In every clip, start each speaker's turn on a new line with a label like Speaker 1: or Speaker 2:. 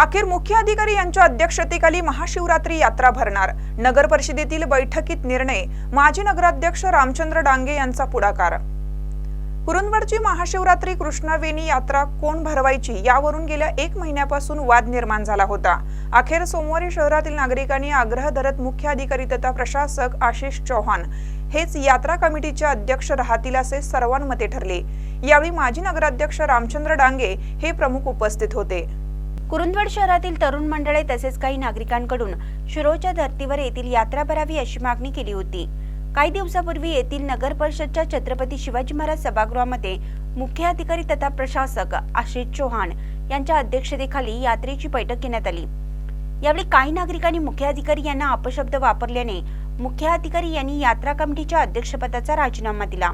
Speaker 1: अखेर मुख्य अधिकारी यांच्या अध्यक्षतेखाली महाशिवरात्री यात्रा भरणार. नगर परिषदेतील बैठकीत निर्णय माजी नगराध्यक्ष रामचंद्र डांगे यांचा पुढाकार. कुरुंदवडची महाशिवरात्री कृष्णावेणी यात्रा कोण भरवायची यावरून गेल्या एक महिन्यापासून वाद निर्माण झाला होता. अखेर सोमवारी शहरातील नागरिकांनी आग्रह धरत मुख्य अधिकारी तथा प्रशासक आशिष चौहान हेच यात्रा कमिटीचे अध्यक्ष राहतील असे सर्वांमते ठरले. यावेळी माजी नगराध्यक्ष रामचंद्र डांगे हे प्रमुख उपस्थित होते.
Speaker 2: कुरुंदवड शहरातील तरुण मंडळे तसेच काही नागरिकांकडून शिरोच्या धर्तीवर येथील यात्रा भरावी अशी मागणी केली होती. काही दिवसापूर्वी येथील नगर परिषदच्या छत्रपती शिवाजी महाराज सभागृहामध्ये मुख्य अधिकारी तथा प्रशासक आशिष चौहान यांच्या अध्यक्षतेखाली यात्रेची बैठक घेण्यात आली. यावेळी काही नागरिकांनी मुख्य अधिकारी यांना अपशब्द वापरल्याने मुख्य अधिकारी यांनी यात्रा कमिटीच्या अध्यक्षपदाचा राजीनामा दिला.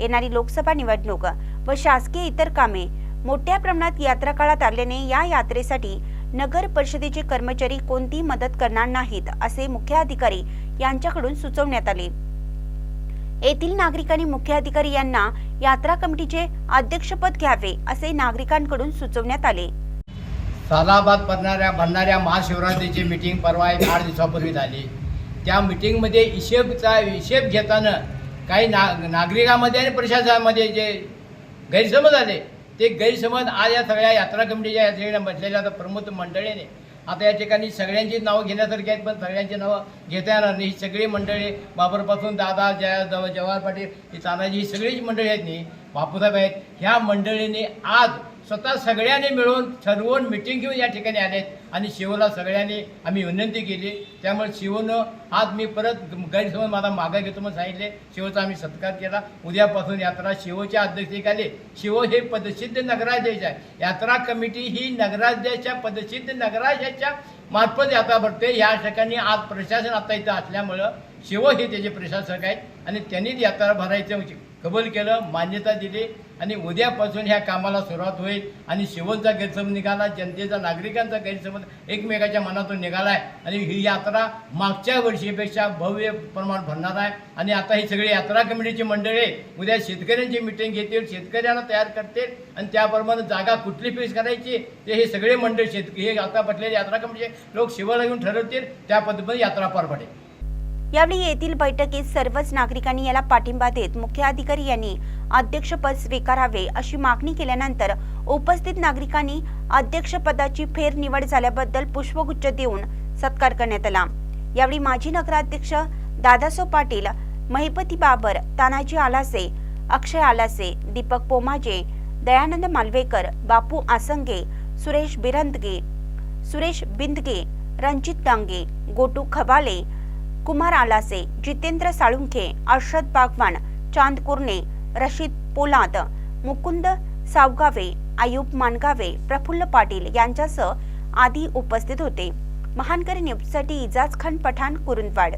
Speaker 2: येणारी लोकसभा निवडणूक व शासकीय इतर कामे मोठ्या प्रमाणात यात्रा काळात आल्याने या यात्रेसाठी नगर परिषदेचे कर्मचारी कोणतीही मदत करणार नाहीत असे मुख्य अधिकारी यांच्याकडून सुचवण्यात आले. येथील नागरिकांनी मुख्य अधिकारी यांना यात्रा कमिटीचे अध्यक्षपद घ्यावे असे नागरिकांकडून सुचवण्यात आले.
Speaker 3: सालाबाद पडणाऱ्या भरणाऱ्या महाशिवरात्रीची मीटिंग परवा एक आठ दिवसापूर्वी झाली. त्या मीटिंगमध्ये हिशेबचा हिशेब घेताना काही ना नागरिकांमध्ये आणि प्रशासनामध्ये जे गैरसमज आले ते गैरसमज आज या सगळ्या यात्रा कमिटीच्या यात्रेला सगळ्या बसलेल्या आता प्रमुख मंडळीने. आता या ठिकाणी सगळ्यांची नावं घेण्यासारखी आहेत पण सगळ्यांची नावं घेता येणार नाही. ही सगळी मंडळी बाबरपासून दादा जया जव जवाहर पाटील ही तानाजी ही सगळीच मंडळी आहेत नी बापूसाहेब आहेत. ह्या मंडळीने आज स्वतः सगळ्यांनी मिळून ठरवून मिटिंग घेऊन या ठिकाणी आलेत. आणि शिवला सगळ्यांनी आम्ही विनंती केली. त्यामुळे शिवनं आज मी परत गैरसमज माझा मागा घेतो म्हणून सांगितले. शिवचा आम्ही सत्कार केला. उद्यापासून यात्रा शिवच्या अध्यक्षतेखाली. शिव हे पदसिद्ध नगराध्यक्ष आहे. यात्रा कमिटी ही नगराध्यक्षाच्या पदसिद्ध नगराध्यक्षाच्या मार्फत यात्रा भरते. या ठिकाणी आज प्रशासन आता इथं असल्यामुळं शिव हे त्याचे प्रशासक आहेत. आणि त्यांनीच यात्रा भरायचं कबूल केलं मान्यता दिली आणि उद्यापासून ह्या कामाला सुरुवात होईल आणि शिवचा गैरसमज निघाला जनतेचा नागरिकांचा गैरसमज एकमेकाच्या मनातून निघाला आहे आणि ही यात्रा मागच्या वर्षीपेक्षा भव्य प्रमाण भरणार आहे. आणि आता ही सगळी यात्रा कमिटीची मंडळी उद्या शेतकऱ्यांची मिटिंग घेतील शेतकऱ्यांना तयार करतील आणि त्याप्रमाणे जागा कुठली फिक्स करायची ते हे सगळे मंडळ शेतकरी हे आता बसलेले यात्रा कमिटीचे लोक शिवाला घेऊन ठरवतील त्या पद्धतीने यात्रा पार पडेल.
Speaker 2: यावेळी येथील बैठकीत सर्वच नागरिकांनी याला पाठिंबा देत मुख्य अधिकारी यांनी अध्यक्षपद स्वीकारावे अशी मागणी केल्यानंतर उपस्थित नागरिकांनी अध्यक्षपदाची फेरनिवड झाल्याबद्दल पुष्पगुच्छ देऊन सत्कार करण्यात आला. यावेळी माजी नगराध्यक्ष दादासो पाटील महिपती बाबर तानाजी आलासे अक्षय आलासे दीपक पोमाजे दयानंद मालवेकर बापू आसंगे सुरेश बिरंदगे सुरेश बिंदगे रणजित डांगे गोटू खबाले कुमार आलासे जितेंद्र साळुंखे अर्षद बागवान चांद कुर्णे रशीद पोलाद मुकुंद सावगावे आयुब मानगावे प्रफुल्ल पाटील यांच्यासह आदी उपस्थित होते. महानकरी न्यूजसाठी इजाज खान पठाण कुरुंदवाड.